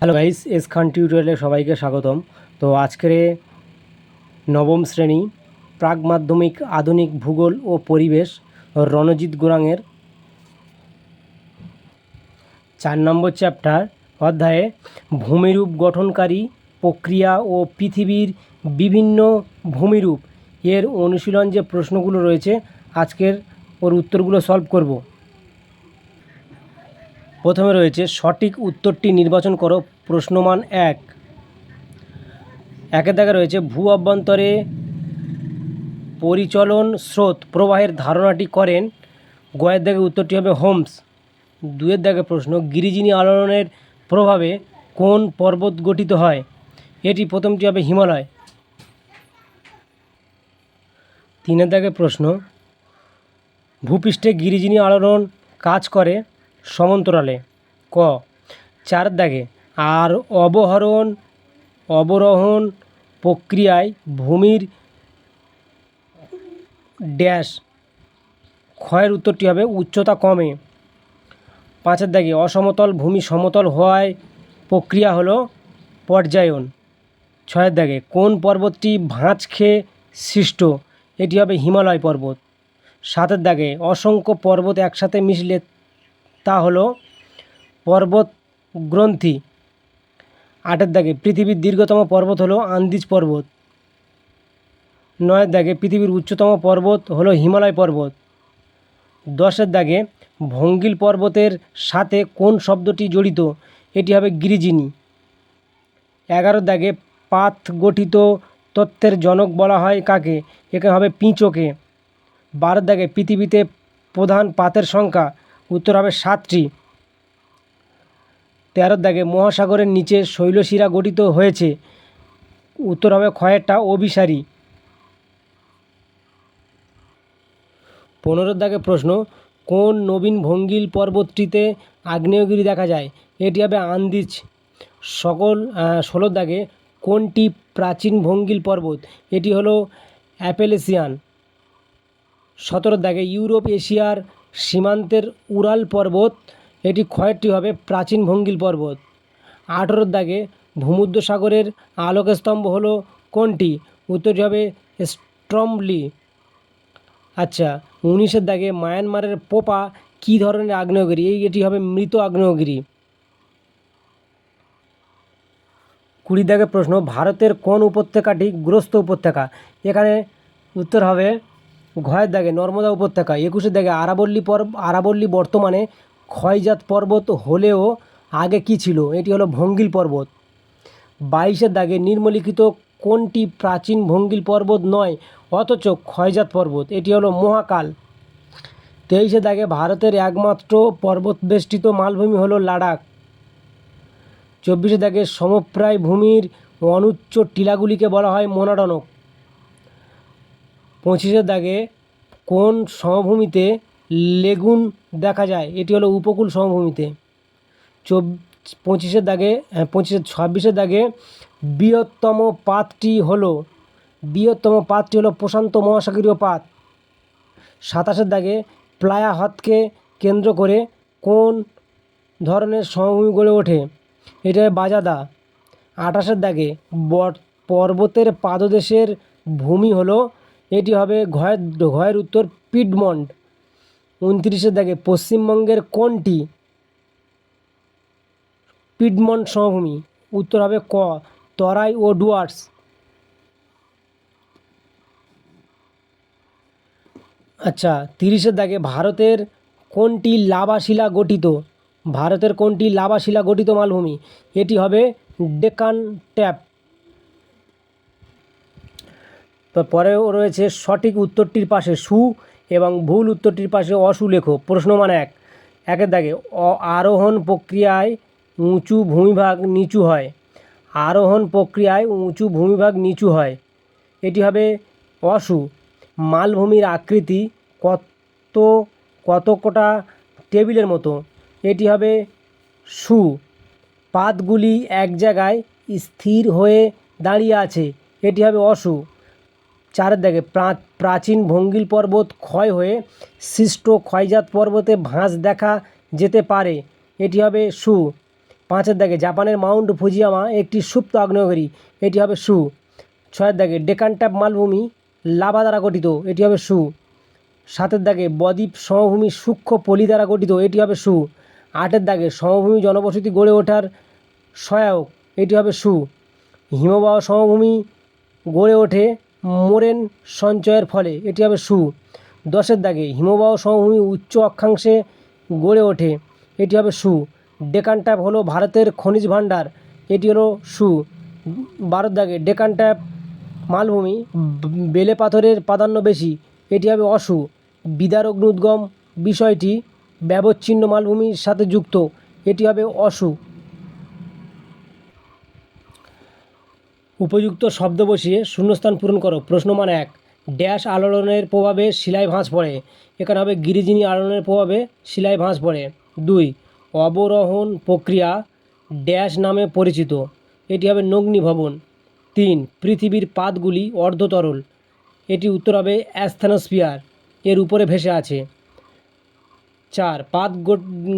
Hello guys, S খান টিউটোরিয়ালে সবাইকে স্বাগতম। তো আজকের নবম শ্রেণি, প্রাক মাধ্যমিক, আধুনিক ভূগোল ও পরিবেশ, রণজিৎ গোরাঙের চার নম্বর চ্যাপ্টার, অধ্যায়ে ভূমিরূপ গঠনকারী প্রক্রিয়া ও পৃথিবীর বিভিন্ন ভূমিরূপ। এর অনুশীলন যে প্রশ্নগুলো রয়েছে, আজকের ওর উত্তরগুলো সলভ করব। প্রথমে রয়েছে, সঠিক উত্তরটি নির্বাচন করো, প্রশ্নমান এক। একের দাগে রয়েছে, ভূ অভ্যন্তরে পরিচলন স্রোত প্রবাহের ধারণাটি করেন। গয়ের দাগে উত্তরটি হবে হোমস। দুয়ের দাগে প্রশ্ন, গিরিজিনী আলোড়নের প্রভাবে কোন পর্বত গঠিত হয়? এটি প্রথমটি হবে হিমালয়। তিনের দাগে প্রশ্ন, ভূপৃষ্ঠে গিরিজিনী আলোড়ন কাজ করে? সমান্তরালে। ক চার দাগে আর অবহরণ, অবরোহণ প্রক্রিয়ায় ভূমির ড্যাশ। ক্ষয়ের উত্তরটি হবে উচ্চতা কমে। পাঁচের দাগে অসমতল, ভূমি সমতল হওয়ায় প্রক্রিয়া হলো পর্যায়ন। ছয়ের দাগে কোন পর্বতটি ভাঁজ খেয়ে সৃষ্ট? এটি হবে হিমালয় পর্বত। সাতের দাগে অসংখ্য পর্বত একসাথে মিশলে তা হলো পর্বত গ্রন্থি আটের দাগে, পৃথিবীর দীর্ঘতম পর্বত হলো আন্দিজ পর্বত। নয়ের দাগে, পৃথিবীর উচ্চতম পর্বত হলো হিমালয় পর্বত। দশের দাগে, ভঙ্গিল পর্বতের সাথে কোন শব্দটি জড়িত? এটি হবে গিরিজিনি। এগারোর দাগে পাথ গঠিত তত্ত্বের জনক বলা হয় কাকে? একে হবে পিঁচোকে। বারোর দাগে, পৃথিবীতে প্রধান পাতের সংখ্যা উত্তর হবে সাতটি। তেরোর দাগে মহাসাগরের নিচে শৈলশিরা গঠিত হয়েছে। উত্তর হবে ক্ষয়েরটা অভিসারী। পনেরোর দাগে প্রশ্ন, কোন নবীন ভঙ্গিল পর্বতটিতে আগ্নেয়গিরি দেখা যায়? এটি হবে আন্দিজ। সকল ষোলোর দাগে কোনটি প্রাচীন ভঙ্গিল পর্বত? এটি হলো অ্যাপেলেসিয়ান। সতেরোর দাগে ইউরোপ এশিয়ার সীমান্তের উরাল পর্বত। এটি ক্ষয়টি হবে প্রাচীন ভঙ্গিল পর্বত। আঠেরোর দাগে ভূমধ্যসাগরের আলোকস্তম্ভ হল কোনটি? উত্তরটি হবে স্ট্রমলি আচ্ছা উনিশের দাগে মায়ানমারের পোপা কী ধরনের আগ্নেয়গিরি? এই এটি হবে মৃত আগ্নেয়গিরি। কুড়ি দাগে প্রশ্ন, ভারতের কোন উপত্যকাটি গ্রস্ত উপত্যকা? এখানে উত্তর হবে ঘয়ের দাগে, নর্মদা উপত্যকা একুশের দাগে আরাবল্লী পর্ব আরাবল্লী বর্তমানে ক্ষয়জাত পর্বত হলেও আগে কি ছিল? এটি হলো ভঙ্গিল পর্বত। বাইশের দাগে নিম্নলিখিত কোনটি প্রাচীন ভঙ্গিল পর্বত নয়, অথচ ক্ষয়জাত পর্বত? এটি হলো মহাকাল। তেইশে দাগে ভারতের একমাত্র পর্বতবেষ্টিত মালভূমি হলো লাদাখ চব্বিশে দাগে সমপ্রায় ভূমির অনুচ্চ টিলাগুলিকে বলা হয় মোনাডনক পঁচিশের দাগে কোন সমভূমিতে লেগুন দেখা যায়? এটি হলো উপকূল সমভূমিতে। চব পঁচিশের দাগে পঁচিশের ছাব্বিশের দাগে বৃহত্তম পাতটি হলো, বৃহত্তম পাতটি হলো প্রশান্ত মহাসাগরীয় পাত। সাতাশের দাগে প্লায়া হ্রদকে কেন্দ্র করে কোন ধরনের সমভূমি গড়ে ওঠে? এটা বাজাদা। আঠাশের দাগে বট, পর্বতের পাদদেশের ভূমি হলো এটি হবে ঘয়ের ঘয়ের উত্তর পিডমন্ড উনত্রিশে দেখে পশ্চিমবঙ্গের কোনটি পিডমন্ড সমভূমি? উত্তর হবে ক, তরাই ও ডুয়ার্স। আচ্ছা তিরিশের দাগে ভারতের কোনটি লাভাশিলা গঠিত? ভারতের কোনটি লাভাশিলা গঠিত মালভূমি? এটি হবে ডেকান ট্যাপ তো পরেও রয়েছে সঠিক উত্তরটির পাশে সু এবং ভুল উত্তরটির পাশে অসু লেখো প্রশ্ন মান এক। একের দাগে আরোহণ প্রক্রিয়ায় উঁচু ভূমিভাগ নিচু হয়। আরোহণ প্রক্রিয়ায় উঁচু ভূমিভাগ নিচু হয়। এটি হবে অসু। মালভূমির আকৃতি কত কতকটা টেবিলের মতো। এটি হবে সু। পাতগুলি এক জায়গায় স্থির হয়ে দাঁড়িয়ে আছে। এটি হবে অসু। চারের দাগে প্রা- প্রাচীন ভঙ্গিল পর্বত ক্ষয় হয়ে সৃষ্ট ক্ষয়জাত পর্বতে ভাঁজ দেখা যেতে পারে। এটি হবে সু। পাঁচের দাগে জাপানের মাউন্ট ফুজিয়ামা একটি সুপ্ত আগ্নেয়গিরি। এটি হবে সু। ছয়ের দাগে ডেকান ট্যাপ মালভূমি লাভা দ্বারা গঠিত। এটি হবে সু। সাতের দাগে বদ্বীপ সমভূমি সূক্ষ্ম পলি দ্বারা গঠিত। এটি হবে সু। আটের দাগে সমভূমি জনবসতি গড়ে ওঠার সহায়ক। এটি হবে সু। হিমবাহ সমভূমি গড়ে ওঠে মোরেন সঞ্চয়ের ফলে এটি হবে সু। দশের দাগে হিমবাহ সমভূমি উচ্চ অক্ষাংশে গড়ে ওঠে, এটি হবে সু। ডেকান ট্যাপ হলো ভারতের খনিজ ভাণ্ডার, এটি হলো সু। বারোর দাগে ডেকান ট্যাপ মালভূমি, বেলে পাথরের প্রাধান্য বেশি, এটি হবে অসু। বিদার অগ্নুদ্গম বিষয়টি ব্যবচ্ছিন্ন মালভূমির সাথে যুক্ত, এটি হবে অসু। উপযুক্ত শব্দ বসিয়ে শূন্যস্থান পূরণ করো। প্রশ্ন মান এক, ড্যাশ আলোড়নের প্রভাবে শিলায় ভাঁজ পড়ে। এখানে হবে গিরিজিনী আলোড়নের প্রভাবে শিলায় ভাঁজ পড়ে। দুই, অবরোহণ প্রক্রিয়া ড্যাশ নামে পরিচিত। এটি হবে নগ্নি ভবন। তিন, পৃথিবীর পাতগুলি অর্ধতরল। এটি উত্তর হবে অ্যাস্থেনোস্ফিয়ার। এর উপরে ভেসে আছে। চার পাত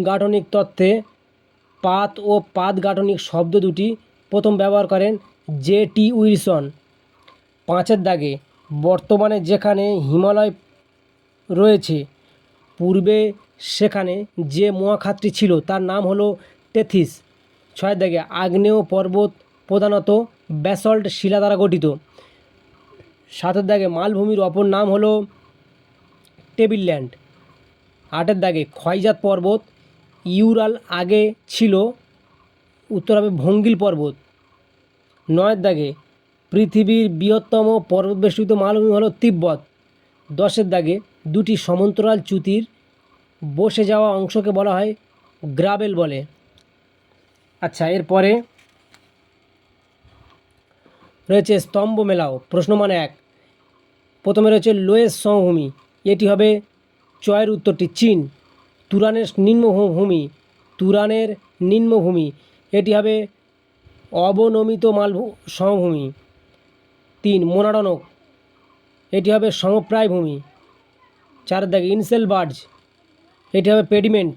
গাঠনিক তত্ত্বে পাত ও পাত গাঠনিক শব্দ দুটি প্রথম ব্যবহার করেন জে টি উইলসন, পাঁচের দাগে বর্তমানে যেখানে হিমালয় রয়েছে, পূর্বে সেখানে যে মহাখাতটি ছিল তার নাম হলো টেথিস। ছয়ের দাগে আগ্নেয় পর্বত প্রধানত ব্যাসল্ট শিলা দ্বারা গঠিত। সাতের দাগে মালভূমির অপর নাম হলো টেবিল ল্যান্ড আটের দাগে ক্ষয়জাত পর্বত, ইউরাল আগে ছিল, উত্তর হবে ভঙ্গিল পর্বত। নয়ের দাগে পৃথিবীর বৃহত্তম পর্বতবেষ্টিত মালভূমি হলো তিব্বত। দশের দাগে দুটি সমান্তরাল চ্যুতির বসে যাওয়া অংশকে বলা হয় গ্রাবেল বলে। আচ্ছা এরপরে রয়েছে স্তম্ভ মেলাও, প্রশ্ন মানে এক। প্রথমে রয়েছে লোয়েস সমভূমি, এটি হবে চয়ের উত্তরটি চীন। তুরানের নিম্নভূমি তুরানের নিম্নভূমি, এটি হবে অবনমিত মালভূ সমভূমি। তিন মোনাডনক এটি হবে সমপ্রায় ভূমি চার দাগে ইনসেল বার্জ এটি হবে পেডিমেন্ট,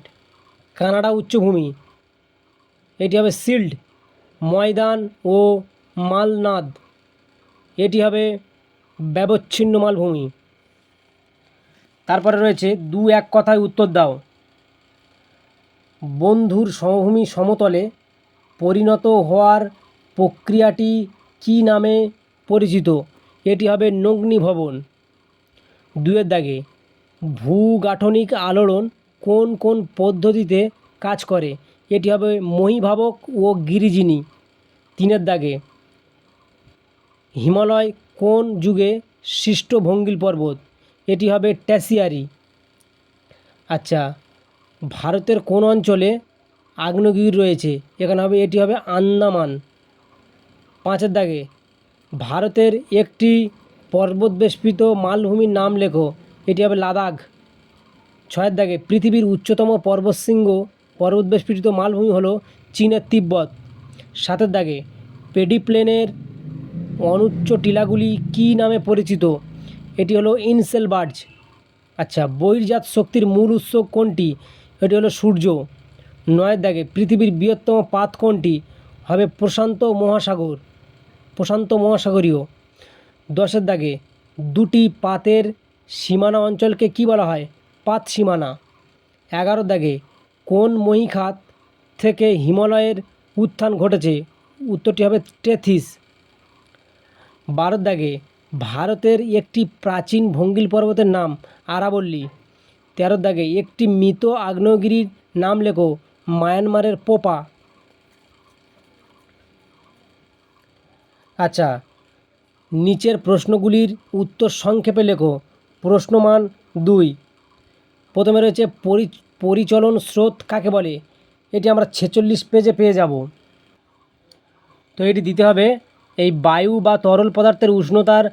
কানাডা উচ্চভূমি। এটি হবে সিল্ড, ময়দান ও মালনাদ। এটি হবে ব্যবচ্ছিন্ন মালভূমি। তারপরে রয়েছে দু এক কথায় উত্তর দাও। বন্ধুর সমভূমি সমতলে পরিণত হওয়ার প্রক্রিয়াটি কী নামে পরিচিত? এটি হবে নগ্নি ভবন। দুয়ের দাগে, ভূগাঠনিক আলোড়ন কোন কোন পদ্ধতিতে কাজ করে? এটি হবে মহিভাবক ও গিরিজিনী। তিনের দাগে, হিমালয় কোন যুগে সৃষ্ট ভঙ্গিল পর্বত? এটি হবে ট্যাসিয়ারি। আচ্ছা ভারতের কোন অঞ্চলে আগ্নেয়গিরি রয়েছে। এখানে হবে, এটি হবে আন্দামান। পাঁচের দাগে, ভারতের একটি পর্বতবেষ্টিত মালভূমির নাম লেখো। এটি হবে লাদাখ। ছয়ের দাগে, পৃথিবীর উচ্চতম পর্বতশৃঙ্গ, পর্বতবেষ্টিত মালভূমি হলো চীনের তিব্বত। সাতের দাগে, পেডিপ্লেনের অনুচ্চ টিলাগুলি কী নামে পরিচিত? এটি হলো ইনসেল বার্জ আচ্ছা বহির্জাত শক্তির মূল উৎস কোনটি? এটি হলো সূর্য। নয়ের দাগে পৃথিবীর বৃহত্তম পাত কোনটি? হবে প্রশান্ত মহাসাগর। প্রশান্ত মহাসাগরীয়। দশের দাগে দুটি পাতের সীমানা অঞ্চলকে কী বলা হয়? পাত সীমানা। এগারো দাগে কোন মহিখাত থেকে হিমালয়ের উত্থান ঘটেছে? উত্তরটি হবে টেথিস। বারোর দাগে ভারতের একটি প্রাচীন ভঙ্গিল পর্বতের নাম আরাবল্লী। তেরোর দাগে একটি মৃত আগ্নেয়গিরির নাম লেখো। মায়ানমারের পোপা। আচ্ছা নিচের প্রশ্নগুলির উত্তর সংক্ষেপে লেখো। প্রশ্নমান দুই। প্রথমে রয়েছে পরি, পরিচলন স্রোত কাকে বলে? এটি আমরা ছেচল্লিশ পেজে পেয়ে যাব। তো এটি দিতে হবে, এই বায়ু বা তরল পদার্থের উষ্ণতার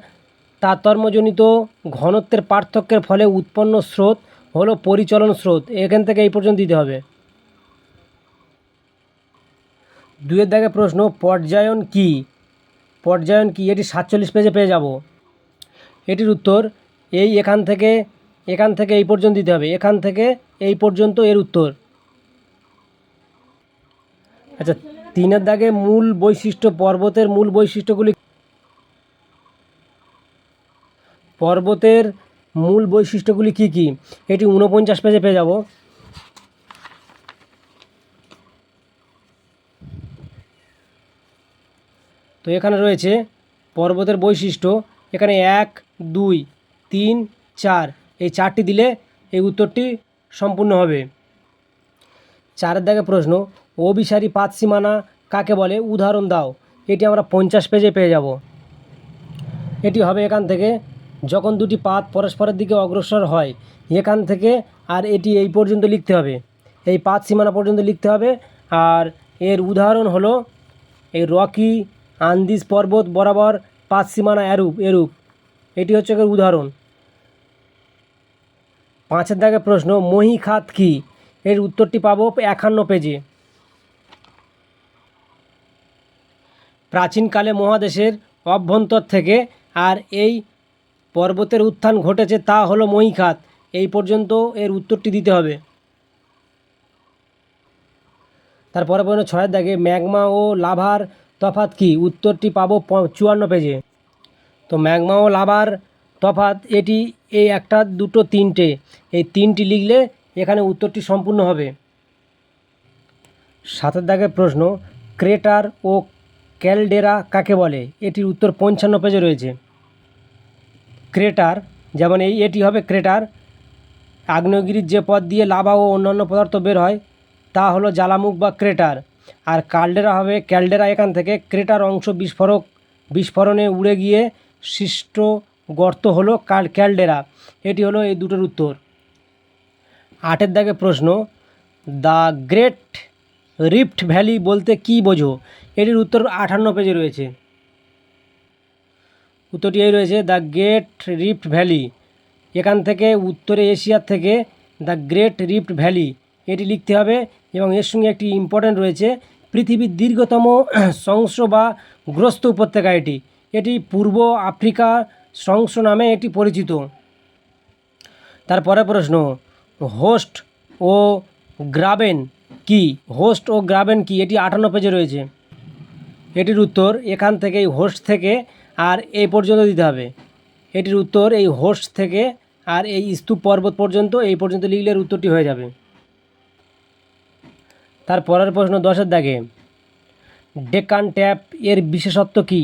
তারতম্যজনিত ঘনত্বের পার্থক্যের ফলে উৎপন্ন স্রোত হলো পরিচলন স্রোত। এখান থেকে এই পর্যন্ত দিতে হবে। দুয়ের দাগে প্রশ্ন, পর্যায়ন কি? পর্যায়ন কি? এটি সাতচল্লিশ পেজে পেয়ে যাব। এটির উত্তর, এই এখান থেকে এখান থেকে এই পর্যন্ত দিতে হবে। এখান থেকে এই পর্যন্ত এর উত্তর। আচ্ছা তিনের দাগে মূল বৈশিষ্ট্য, পর্বতের মূল বৈশিষ্ট্যগুলি পর্বতের মূল বৈশিষ্ট্যগুলি কি কি? এটি ঊনপঞ্চাশ পেজে পেয়ে যাব। তো এখানে রয়েছে পর্বতের বৈশিষ্ট্য। এখানে এক, দুই, তিন, চার। এই চারটি দিলে এই উত্তরটি সম্পূর্ণ হবে। চারের দাগে প্রশ্ন, অভিসারী পাত সীমানা কাকে বলে? উদাহরণ দাও। এটি আমরা পঞ্চাশ পেজে পেয়ে যাব। এটি হবে এখান থেকে। যখন দুটি পাত পরস্পরের দিকে অগ্রসর হয়, এখান থেকে আর এটি এই পর্যন্ত লিখতে হবে। এই পাত সীমানা পর্যন্ত লিখতে হবে। আর এর উদাহরণ হলো এই রকি আন্দিজ পর্বত বরাবর পাত সীমানা এরূপ এরূপ। এটি হচ্ছে উদাহরণ। পাঁচের দাগে প্রশ্ন মহিখাত কি? এর উত্তরটি পাবো একান্ন পেজে। প্রাচীনকালে মহাদেশের অভ্যন্তর থেকে আর এই পর্বতের উত্থান ঘটেছে তা হলো মহিখাত এই পর্যন্ত এর উত্তরটি দিতে হবে। তারপরে পর্যন্ত ছয়ের দাগে ম্যাগমা ও লাভার তফাত কি? উত্তরটি পাবো চুয়ান্ন পেজে। তো ম্যাগমা ও লাভার তফাত এটি এই একটা, দুটো, তিনটে। এই তিনটি লিখলে এখানে উত্তরটি সম্পূর্ণ হবে। সাতের দাগের প্রশ্ন, ক্রেটার ও ক্যালডেরা কাকে বলে? এটির উত্তর পঞ্চান্ন পেজে রয়েছে। ক্রেটার, যেমন এই, এটি হবে ক্রেটার। আগ্নেয়গিরির যে পথ দিয়ে লাভা ও অন্যান্য পদার্থ বের হয়, তা হলো জ্বালামুখ বা ক্রেটার। আর কালডেরা হবে ক্যালডেরা এখান থেকে। ক্রেটার অংশ বিস্ফোরক বিস্ফোরণে উড়ে গিয়ে সৃষ্ট গর্ত হলো কাল ক্যালডেরা। এটি হলো এই দুটোর উত্তর। আটের দাগে প্রশ্ন, দ্য গ্রেট রিফট ভ্যালি বলতে কী বোঝো? এটির উত্তর আটান্ন পেজে রয়েছে। উত্তরটি এই রয়েছে, দ্য গ্রেট রিফট ভ্যালি। এখান থেকে উত্তরে এশিয়ার থেকে, দ্য গ্রেট রিফট ভ্যালি। এটি লিখতে হবে এবং এর সঙ্গে একটি ইম্পর্ট্যান্ট রয়েছে, পৃথিবীর দীর্ঘতম সংস বা গ্রস্ত উপত্যকা এটি এটি পূর্ব আফ্রিকা সংস নামে এটি পরিচিত। তারপরে প্রশ্ন, হোস্ট ও গ্রাবেন কি? হোস্ট ও গ্রাবেন কি? এটি আটান্ন পেজে রয়েছে। এটির উত্তর এখান থেকে এই হোস্ট থেকে আর এই পর্যন্ত দিতে হবে। এটির উত্তর এই হোস্ট থেকে আর এই স্তূপ পর্বত পর্যন্ত এই পর্যন্ত লিখলে উত্তরটি হয়ে যাবে। তার পরের প্রশ্ন দশের দাগে। ডেকান ট্যাপ এর বিশেষত্ব কি?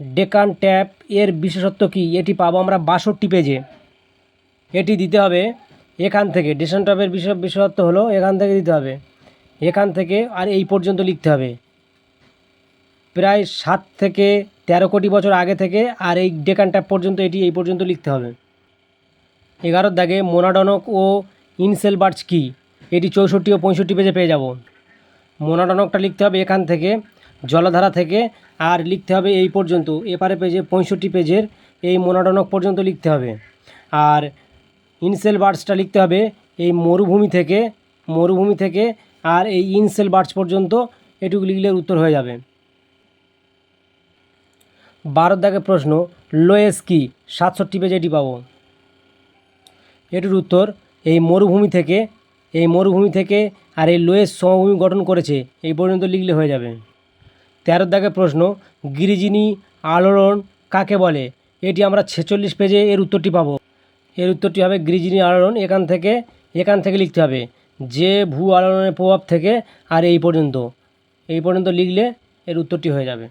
ডেকান ট্যাপ এর বিশেষত্ব কি? এটি পাবো আমরা বাষট্টি পেজে। এটি দিতে হবে এখান থেকে। ডেশন ট্যাপের বিষয় বিশেষত্ব হলো এখান থেকে দিতে হবে। এখান থেকে আর এই পর্যন্ত লিখতে হবে। প্রায় সাত থেকে তেরো কোটি বছর আগে থেকে আর এই ডেকান ট্যাপ পর্যন্ত এটি এই পর্যন্ত লিখতে হবে। এগারোর দাগে মোনাডনক ও ইনসেলবার্চ কি? এটি চৌষট্টি ও পঁয়ষট্টি পেজে পেয়ে যাব। মোনাটনকটা লিখতে হবে এখান থেকে, জলধারা থেকে, আর লিখতে হবে এই পর্যন্ত। এপারে পেজে পঁয়ষট্টি পেজের এই মোনাটনক পর্যন্ত লিখতে হবে। আর ইনসেল বার্ডসটা লিখতে হবে এই মরুভূমি থেকে মরুভূমি থেকে, আর এই ইনসেল বার্ডস পর্যন্ত এটুকু লিখলে উত্তর হয়ে যাবে। বারোর দাগে প্রশ্ন, লোয়েস কি? সাতষট্টি পেজে এটি পাবো। এটির উত্তর, এই মরুভূমি থেকে এই মরুভূমি থেকে আর এই লোয়েস সমভূমি গঠন করেছে, এই পর্যন্ত লিখলে হয়ে যাবে। তেরোর দাগে প্রশ্ন, গিরিজিনি আলোড়ন কাকে বলে? এটি আমরা ছেচল্লিশ পেজে এর উত্তরটি পাবো। এর উত্তরটি হবে গিরিজিনি আলোড়ন, এখান থেকে এখান থেকে লিখতে হবে। যে ভূ আলোড়নের প্রভাব থেকে আর এই পর্যন্ত। এই পর্যন্ত লিখলে এর উত্তরটি হয়ে যাবে।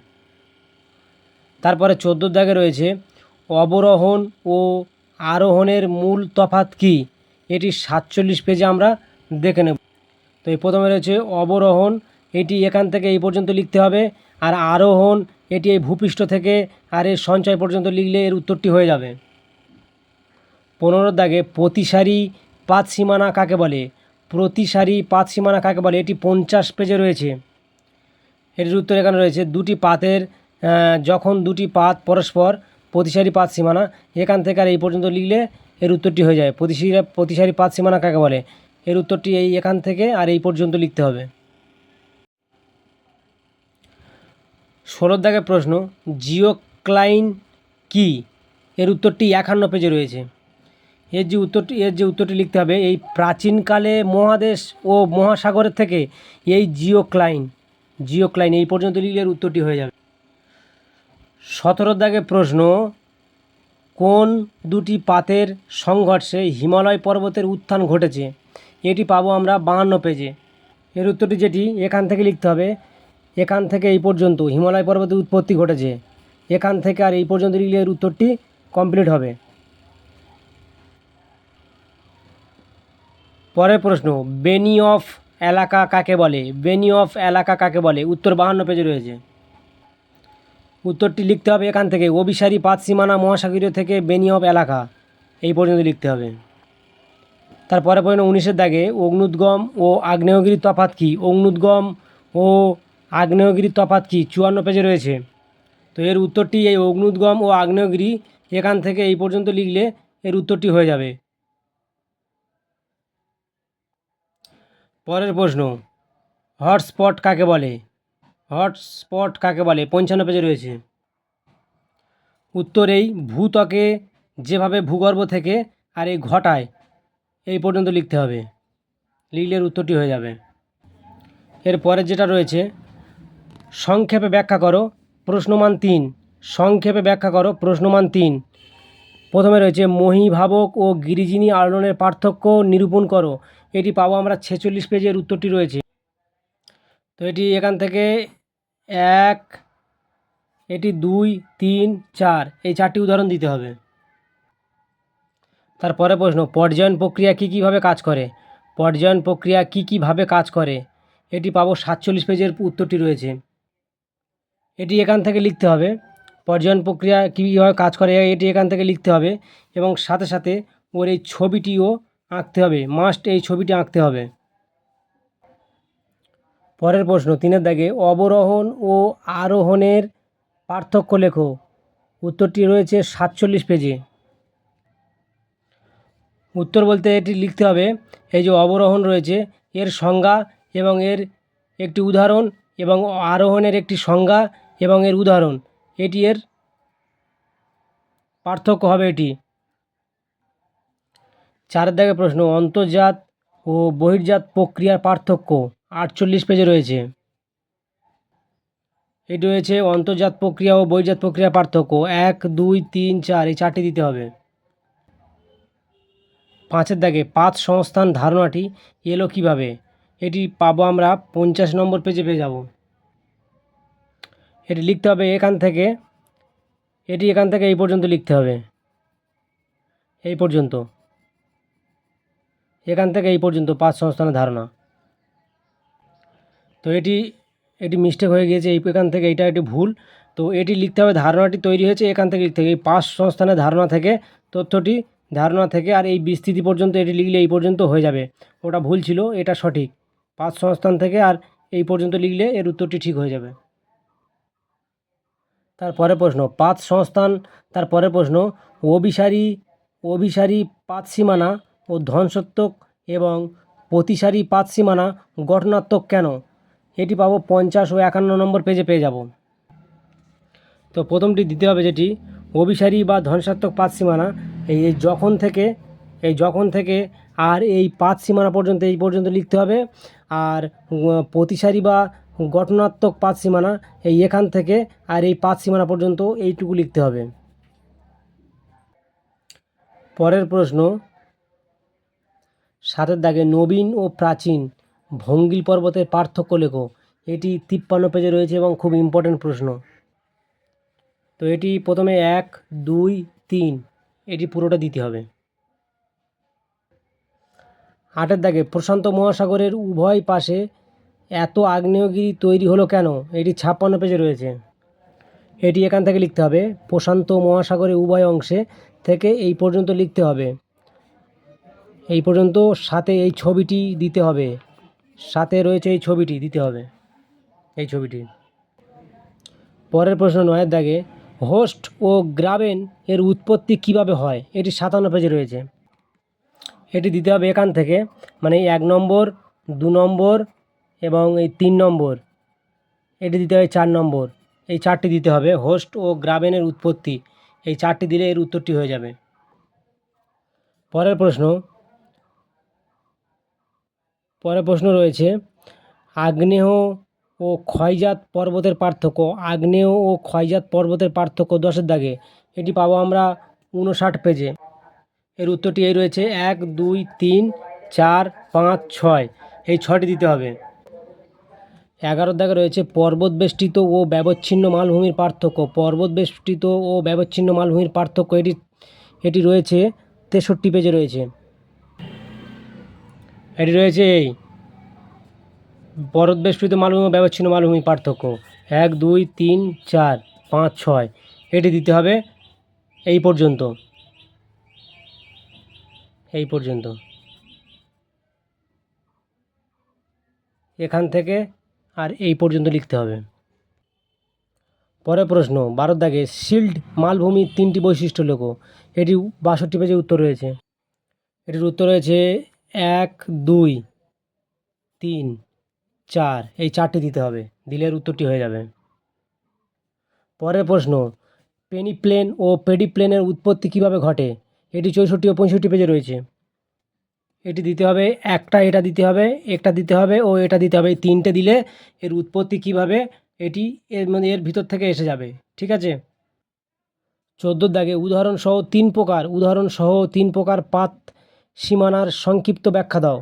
তারপরে চোদ্দোর দাগে রয়েছে, অবরোহণ ও আরোহণের মূল তফাত কি? এটি সাতচল্লিশ পেজে আমরা দেখে নেব। তো এই প্রথমে রয়েছে অবরোহণ। এটি এখান থেকে এই পর্যন্ত লিখতে হবে। আর আরোহণ, এটি এই ভূপৃষ্ঠ থেকে আর এর সঞ্চয় পর্যন্ত লিখলে এর উত্তরটি হয়ে যাবে। পনেরো দাগে প্রতিসারি পাত সীমানা কাকে বলে? প্রতিসারি পাত সীমানা কাকে বলে? এটি পঞ্চাশ পেজে রয়েছে। এটির উত্তর এখানে রয়েছে দুটি পাতের যখন দুটি পাত পরস্পর প্রতিসারি পাত সীমানা, এখান থেকে আর এই পর্যন্ত লিখলে এর উত্তরটি হয়ে যায়। প্রতিসারি প্রতিসারি পাত সীমানা কাকে বলে? এর উত্তরটি এই এখান থেকে আর এই পর্যন্ত লিখতে হবে। ষোলোর দাগে প্রশ্ন জিও ক্লাইন কি? এর উত্তরটি একান্ন পেজে রয়েছে। এর যে উত্তরটি, এর যে উত্তরটি লিখতে হবে, এই প্রাচীনকালে মহাদেশ ও মহাসাগরের থেকে এই জিও ক্লাইন জিও ক্লাইন এই পর্যন্ত লিখলে এর উত্তরটি হয়ে যাবে। সতেরো দাগে প্রশ্ন, কোন দুটি পাতের সংঘর্ষে হিমালয় পর্বতের উত্থান ঘটেছে? এটি পাবো আমরা বাহান্ন পেজে। এর উত্তরটি যেটি, এখান থেকে লিখতে হবে, এখান থেকে এই পর্যন্ত হিমালয় পর্বতের উৎপত্তি ঘটেছে। এখান থেকে আর এই পর্যন্ত লিখলে এর উত্তরটি কমপ্লিট হবে। পরের প্রশ্ন বেনি অফ এলাকা কাকে বলে? বেনি অফ এলাকা কাকে বলে? উত্তর বাহান্ন পেজে রয়েছে। উত্তরটি লিখতে হবে এখান থেকে, অভিসারী পাত সীমানা মহাসাগরীয় থেকে বেনি অফ এলাকা। এই পর্যন্ত লিখতে হবে। তারপরে প্রশ্ন উনিশের দাগে অগ্নুদ্গম ও আগ্নেয়গিরির তফাত কী? অগ্নুদ্গম ও আগ্নেয়গিরির তফাত কী? চুয়ান্ন পেজে রয়েছে। তো এর উত্তরটি এই অগ্নুদ্গম ও আগ্নেয়গিরি এখান থেকে এই পর্যন্ত লিখলে এর উত্তরটি হয়ে যাবে। পরের প্রশ্ন, হটস্পট কাকে বলে? হটস্পট কাকে বলে? পঞ্চান্ন পেজে রয়েছে। উত্তর এই ভূত্বকে যেভাবে ভূগর্ভ থেকে আর এই ঘটায় এই পর্যন্ত লিখতে হবে। লিখলে উত্তরটি হয়ে যাবে। এর পরের যেটা রয়েছে, সংক্ষেপে ব্যাখ্যা করো, প্রশ্নমান তিন। সংক্ষেপে ব্যাখ্যা করো, প্রশ্নমান তিন। প্রথমে রয়েছে, মহিভাবক ও গিরিজিনী আলোড়নের পার্থক্য নিরূপণ করো। এটি পাবো আমরা ছেচল্লিশ পেজের উত্তরটি রয়েছে। তো এটি এখান থেকে এক, এটি দুই, তিন, চার। এই চারটি উদাহরণ দিতে হবে। তারপরে প্রশ্ন, পর্যায়ন প্রক্রিয়া কী কীভাবে কাজ করে? পর্যায়ন প্রক্রিয়া কী কীভাবে কাজ করে? এটি পাবো সাতচল্লিশ পেজের উত্তরটি রয়েছে। এটি এখান থেকে লিখতে হবে, পর্যায়ন প্রক্রিয়া কীভাবে কাজ করে এটি এখান থেকে লিখতে হবে এবং সাথে সাথে ওর এই ছবিটিও আঁকতে হবে মাস্ট এই ছবিটি আঁকতে হবে। পরের প্রশ্ন, তিনের দাগে অবরোহণ ও আরোহণের পার্থক্য লেখো। উত্তরটি রয়েছে সাতচল্লিশ পেজে। উত্তর বলতে এটি লিখতে হবে, এই যে অবরোহণ রয়েছে, এর সংজ্ঞা এবং এর একটি উদাহরণ এবং আরোহণের একটি সংজ্ঞা এবং এর উদাহরণ। এটি এর পার্থক্য হবে এটি। চারের দাগে প্রশ্ন, অন্তর্জাত ও বহির্জাত প্রক্রিয়ার পার্থক্য। আটচল্লিশ পেজে রয়েছে। এটি রয়েছে অন্তর্জাত প্রক্রিয়া ও বহির্জাত প্রক্রিয়ার পার্থক্য। এক, দুই, তিন, চার, এই চারটি দিতে হবে। পাঁচের দাগে পাঁচ সংস্থান ধারণাটি এলো কীভাবে? এটি পাবো আমরা পঞ্চাশ নম্বর পেজে পেয়ে যাব। এটি লিখতে হবে এখান থেকে। এটি এখান থেকে এই পর্যন্ত লিখতে হবে। এই পর্যন্ত। এখান থেকে এই পর্যন্ত পাঁচ সংস্থানের ধারণা। তো এটি এটি মিস্টেক হয়ে গিয়েছে। এই এখান থেকে এটা একটি ভুল। তো এটি লিখতে হবে ধারণাটি তৈরি হয়েছে এখান থেকে লিখতে হবে। এই পাঁচ সংস্থানের ধারণা থেকে তথ্যটি ধারণা থেকে আর এই বিস্তৃতি পর্যন্ত এটি লিখলে এই পর্যন্ত হয়ে যাবে। ওটা ভুল ছিল, এটা সঠিক। পাঁচ সংস্থান থেকে আর এই পর্যন্ত লিখলে এর উত্তরটি ঠিক হয়ে যাবে। তারপরে প্রশ্ন, পাঁচ সংস্থান, তারপরে প্রশ্ন, অভিসারী অভিসারী পাঁচ সীমানা ও ধনসত্ত্বক এবং প্রতিসারী পাঁচ সীমানা গঠনাত্মক কেন? এটি পাবো পঞ্চাশ ও একান্ন নম্বর পেজে পেয়ে যাব। তো প্রথমটি দিতে হবে যেটি অভিসারী বা ধ্বংসাত্মক পাত সীমানা, এই যখন থেকে, এই যখন থেকে আর এই পাঁচ সীমানা পর্যন্ত, এই পর্যন্ত লিখতে হবে। আর প্রতিসারী বা গঠনাত্মক পাত সীমানা, এই এখান থেকে আর এই পাঁচ সীমানা পর্যন্ত এইটুকু লিখতে হবে। পরের প্রশ্ন, সাতের দাগে নবীন ও প্রাচীন ভঙ্গিল পর্বতের পার্থক্য লেখো। এটি তিপ্পান্ন পেজে রয়েছে এবং খুব ইম্পর্ট্যান্ট প্রশ্ন। তো এটি প্রথমে এক, দুই, তিন, এটি পুরোটা দিতে হবে। আটের দাগে প্রশান্ত মহাসাগরের উভয় পাশে এত আগ্নেয়গিরি তৈরি হলো কেন? এটি ছাপ্পান্ন পেজে রয়েছে। এটি এখান থেকে লিখতে হবে। প্রশান্ত মহাসাগরের উভয় অংশে থেকে এই পর্যন্ত লিখতে হবে। এই পর্যন্ত সাথে এই ছবিটি দিতে হবে। সাথে রয়েছে এই ছবিটি, দিতে হবে। এই ছবিটি। পরের প্রশ্ন নয়ের দাগে হোস্ট ও গ্রাবেন এর উৎপত্তি কীভাবে হয়? এটি সাতান্ন পেজে রয়েছে। এটি দিতে হবে এখান থেকে। মানে এক নম্বর, দু নম্বর এবং এই তিন নম্বর। এটি দিতে হবে চার নম্বর। এই চারটি দিতে হবে। হোস্ট ও গ্রাবেনের উৎপত্তি। এই চারটি দিলে এর উত্তরটি হয়ে যাবে। পরের প্রশ্ন। পরের প্রশ্ন রয়েছে, আগ্নেয় ও ক্ষয়জাত পর্বতের পার্থক্য, আগ্নেয় ও ক্ষয়জাত পর্বতের পার্থক্য দশের দাগে। এটি পাবো আমরা উনষাট পেজে। এর উত্তরটি এই রয়েছে, এক, দুই, তিন, চার, পাঁচ, ছয়। এই ছটি দিতে হবে। এগারোর দাগে রয়েছে পর্বত বেষ্টিত ও ব্যবচ্ছিন্ন মালভূমির পার্থক্য। পর্বত বেষ্টিত ও ব্যবচ্ছিন্ন মালভূমির পার্থক্য, এটি এটি রয়েছে তেষট্টি পেজে রয়েছে। এটি রয়েছে এই পর্বত বেষ্টিত মালভূমি ব্যবচ্ছিন্ন মালভূমি পার্থক্য। এক, দুই, তিন, চার, পাঁচ, ছয়। এটি দিতে হবে এই পর্যন্ত। এই পর্যন্ত। এখান থেকে আর এই পর্যন্ত লিখতে হবে। পরের প্রশ্ন, বারোর দাগে শিল্ড মালভূমির তিনটি বৈশিষ্ট্য লেখো। এটি বাষট্টি পেজে উত্তর রয়েছে। এটির উত্তর রয়েছে এক, দুই, তিন। চার, এই চারটি দিতে হবে। দিলের উত্তরটি হয়ে যাবে। পরের প্রশ্ন, পেনিপ্লেন ও পেডিপ্লেনের উৎপত্তি কীভাবে ঘটে? এটি চৌষট্টি ও পঁয়ষট্টি পেজে রয়েছে। এটি দিতে হবে, একটা এটা দিতে হবে, একটা দিতে হবে ও এটা দিতে হবে। এই তিনটে দিলে এর উৎপত্তি কীভাবে, এটি এর মানে এর ভিতর থেকে এসে যাবে। ঠিক আছে? চোদ্দোর দাগে উদাহরণসহ তিন প্রকার উদাহরণসহ তিন প্রকার পাত সীমানার সংক্ষিপ্ত ব্যাখ্যা দাও।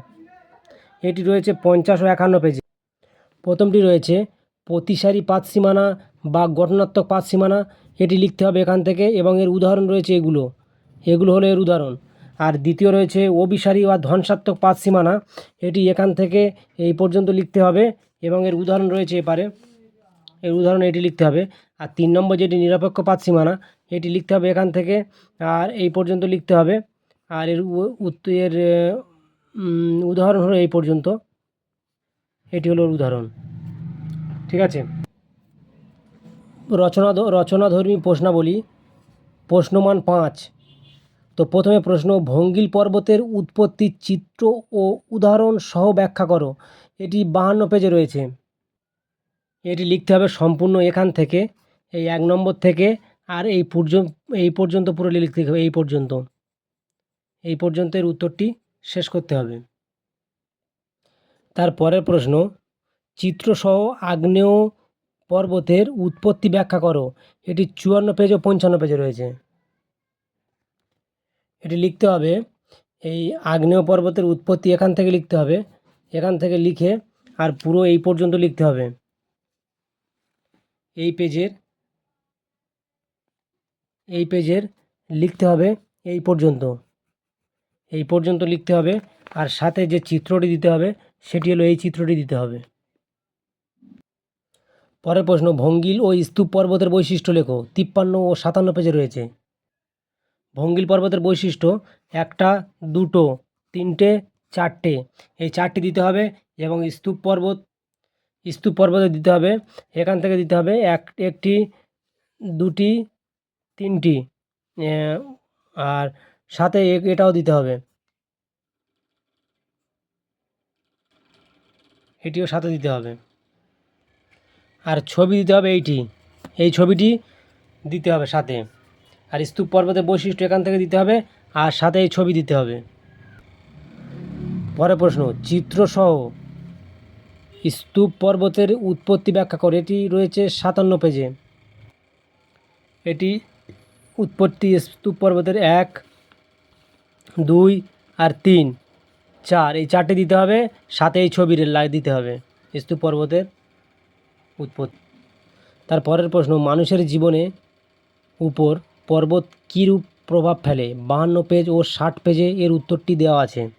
এটি রয়েছে পঞ্চাশ ও একান্ন পেজে। প্রথমটি রয়েছে প্রতিসারি পাত সীমানা বা গঠনাত্মক পাত সীমানা। এটি লিখতে হবে এখান থেকে এবং এর উদাহরণ রয়েছে এগুলো। এগুলো হলো এর উদাহরণ। আর দ্বিতীয় রয়েছে অবিসারী বা ধ্বংসাত্মক পাত সীমানা। এটি এখান থেকে এই পর্যন্ত লিখতে হবে এবং এর উদাহরণ রয়েছে এপারে। এর উদাহরণ এটি লিখতে হবে। আর তিন নম্বর যেটি নিরপেক্ষ পাত সীমানা, এটি লিখতে হবে এখান থেকে। আর এই পর্যন্ত লিখতে হবে। আর এর এর উদাহরণ হলো এই পর্যন্ত। এটি হলো উদাহরণ। ঠিক আছে? রচনা রচনাধর্মী প্রশ্নাবলী, প্রশ্নমান পাঁচ। তো প্রথমে প্রশ্ন, ভঙ্গিল পর্বতের উৎপত্তির চিত্র ও উদাহরণ সহ ব্যাখ্যা করো। এটি বাহান্ন পেজে রয়েছে। এটি লিখতে হবে সম্পূর্ণ এখান থেকে, এই এক নম্বর থেকে, আর এই পর্যন্ত এই পর্যন্ত পুরো লিখতে হবে, এই পর্যন্ত। এই পর্যন্তের উত্তরটি শেষ করতে হবে। তারপরের প্রশ্ন, চিত্রসহ আগ্নেয় পর্বতের উৎপত্তি ব্যাখ্যা করো। এটি চুয়ান্ন পেজ ও পঞ্চান্ন পেজে রয়েছে। এটি লিখতে হবে, এই আগ্নেয় পর্বতের উৎপত্তি এখান থেকে লিখতে হবে, এখান থেকে লিখে আর পুরো এই পর্যন্ত লিখতে হবে। এই পেজের এই পেজের লিখতে হবে এই পর্যন্ত। এই পর্যন্ত লিখতে হবে, আর সাথে যে চিত্রটি দিতে হবে সেটি হলো এই চিত্রটি দিতে হবে। পরের প্রশ্ন, ভঙ্গিল ও স্তূপ পর্বতের বৈশিষ্ট্য লেখো। তিপ্পান্ন ও সাতান্ন পেজে রয়েছে। ভঙ্গিল পর্বতের বৈশিষ্ট্য, একটা, দুটো, তিনটে, চারটে। এই চারটি দিতে হবে এবং স্তূপ পর্বত, স্তূপ পর্বতে দিতে হবে। এখান থেকে দিতে হবে এক, একটি, দুটি, তিনটি। আর সাথে এটাও দিতে হবে। এটিও সাথে দিতে হবে। আর ছবি দিতে হবে এইটি। এই ছবিটি দিতে হবে সাথে। আর স্তূপ পর্বতের বৈশিষ্ট্য এখান থেকে দিতে হবে, আর সাথে এই ছবি দিতে হবে। পরের প্রশ্ন, চিত্রসহ স্তূপ পর্বতের উৎপত্তি ব্যাখ্যা করে। এটি রয়েছে সাতান্ন পেজে। এটি উৎপত্তি স্তূপ পর্বতের এক, দুই আর তিন। চার এই চারটে দিতে হবে সাথে এই ছবির লাই দিতে হবে। স্তূপ পর্বতের উৎপত্তি। তার পরের প্রশ্ন মানুষের জীবনে উপর পর্বত কীরূপ প্রভাব ফেলে? বাহান্ন পেজ ও ষাট পেজে এর উত্তরটি দেওয়া আছে।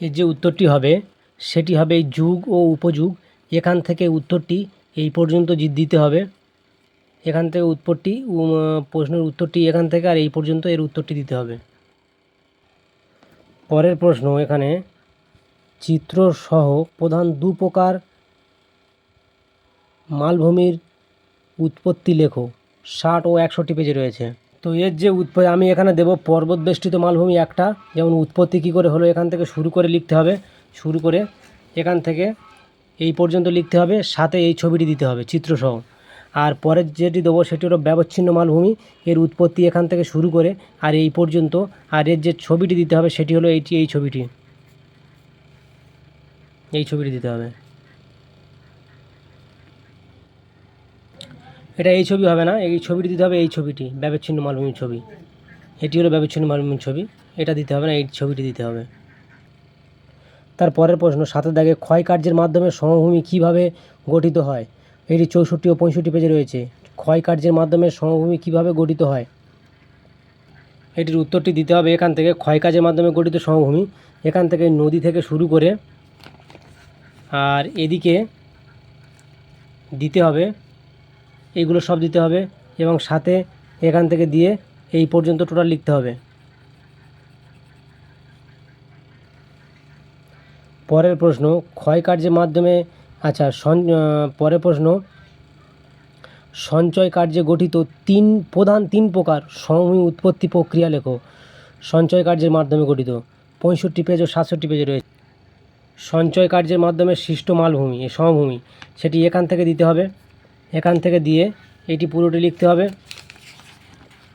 এর যে উত্তরটি হবে সেটি হবে যুগ ও উপযুগ। এখান থেকে উত্তরটি এই পর্যন্ত দিতে হবে। এখান থেকে উম, প্রশ্নের উত্তরটি এখান থেকে আর এই পর্যন্ত এর উত্তরটি দিতে হবে। পরের প্রশ্ন এখানে, চিত্রসহ প্রধান দু প্রকার মালভূমির উৎপত্তি লেখো। ষাট ও একশোটি পেজে রয়েছে। তো এর যে উৎপত্তি, আমি এখানে দেব পর্বত বেষ্টিত মালভূমি একটা। যেমন উৎপত্তি কী করে হলো, এখান থেকে শুরু করে লিখতে হবে। শুরু করে এখান থেকে এই পর্যন্ত লিখতে হবে, সাথে এই ছবিটি দিতে হবে, চিত্রসহ। আর পরের যেটি দেবো, সেটি হলো ব্যবচ্ছিন্ন মালভূমি। এর উৎপত্তি এখান থেকে শুরু করে আর এই পর্যন্ত। আর এর যে ছবিটি দিতে হবে, সেটি হলো এইটি, এই ছবিটি। এই ছবিটি দিতে হবে। এটা এই ছবি হবে না, এই ছবিটি দিতে হবে এই ছবিটি, ব্যবচ্ছিন্ন মালভূমির ছবি। এটি হলো ব্যবচ্ছিন্ন মালভূমির ছবি। এটা দিতে হবে না, এই ছবিটি দিতে হবে। তার পরের প্রশ্ন, সাতের দাগে ক্ষয় কার্যের মাধ্যমে সমভূমি কীভাবে গঠিত হয়? এটি চৌষট্টি ও পঁয়ষট্টি পেজে রয়েছে। ক্ষয় কার্যের মাধ্যমে সমভূমি কীভাবে গঠিত হয়? এটির উত্তরটি দিতে হবে এখান থেকে। ক্ষয় কাজের মাধ্যমে গঠিত সমভূমি। এখান থেকে নদী থেকে শুরু করে আর এদিকে দিতে হবে এইগুলো সব দিতে হবে এবং সাথে এখান থেকে দিয়ে এই পর্যন্ত টোটাল লিখতে হবে। পরের প্রশ্ন, ক্ষয় কার্যের মাধ্যমে আচ্ছা পরের প্রশ্ন। সঞ্চয় কার্যে গঠিত তিন, প্রধান তিন প্রকার সমভূমি উৎপত্তি প্রক্রিয়া লেখো। সঞ্চয় কার্যের মাধ্যমে গঠিত। পঁয়ষট্টি পেজ ও সাতষট্টি পেজে রয়েছে। সঞ্চয় কার্যের মাধ্যমে সৃষ্ট মালভূমি, এ সমভূমি, সেটি এখান থেকে দিতে হবে। এখান থেকে দিয়ে এটি পুরোটি লিখতে হবে।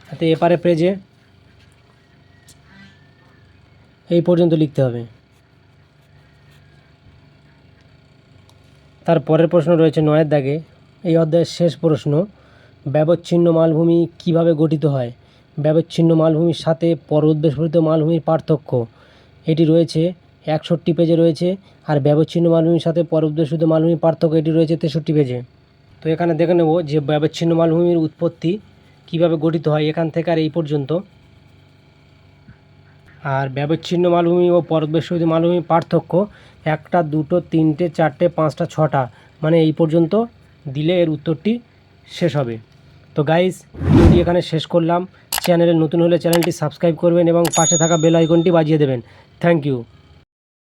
হাতে এপারে পেজে এই পর্যন্ত লিখতে হবে। তার পরের প্রশ্ন রয়েছে নয়ের দাগে। এই অধ্যায়ের শেষ প্রশ্ন, ব্যবচ্ছিন্ন মালভূমি কীভাবে গঠিত হয়? ব্যবচ্ছিন্ন মালভূমির সাথে পর্বতবেষ্টিত মালভূমির পার্থক্য, এটি রয়েছে একষট্টি পেজে রয়েছে, আর ব্যবচ্ছিন্ন মালভূমির সাথে পর্বতবেষ্টিত মালভূমির পার্থক্য, এটি রয়েছে তেষট্টি পেজে। তো এখানে দেখে নেব যে ব্যবচ্ছিন্ন মালভূমির উৎপত্তি কীভাবে গঠিত হয়, এখান থেকে আর এই পর্যন্ত। আর ব্যবচ্ছিন্ন মালভূমি ও পর্বতবেষ্টিত মালভূমি পার্থক্য একটা, দুটো, তিনটে, চারটে, পাঁচটা, ছটা। মানে এই পর্যন্ত দিলে এর উত্তরটি শেষ হবে। তো গাইস ভিডিওটি এখানে শেষ করলাম। চ্যানেলে নতুন হলে চ্যানেলটি সাবস্ক্রাইব করবেন এবং পাশে থাকা বেল আইকনটি বাজিয়ে দেবেন। Thank you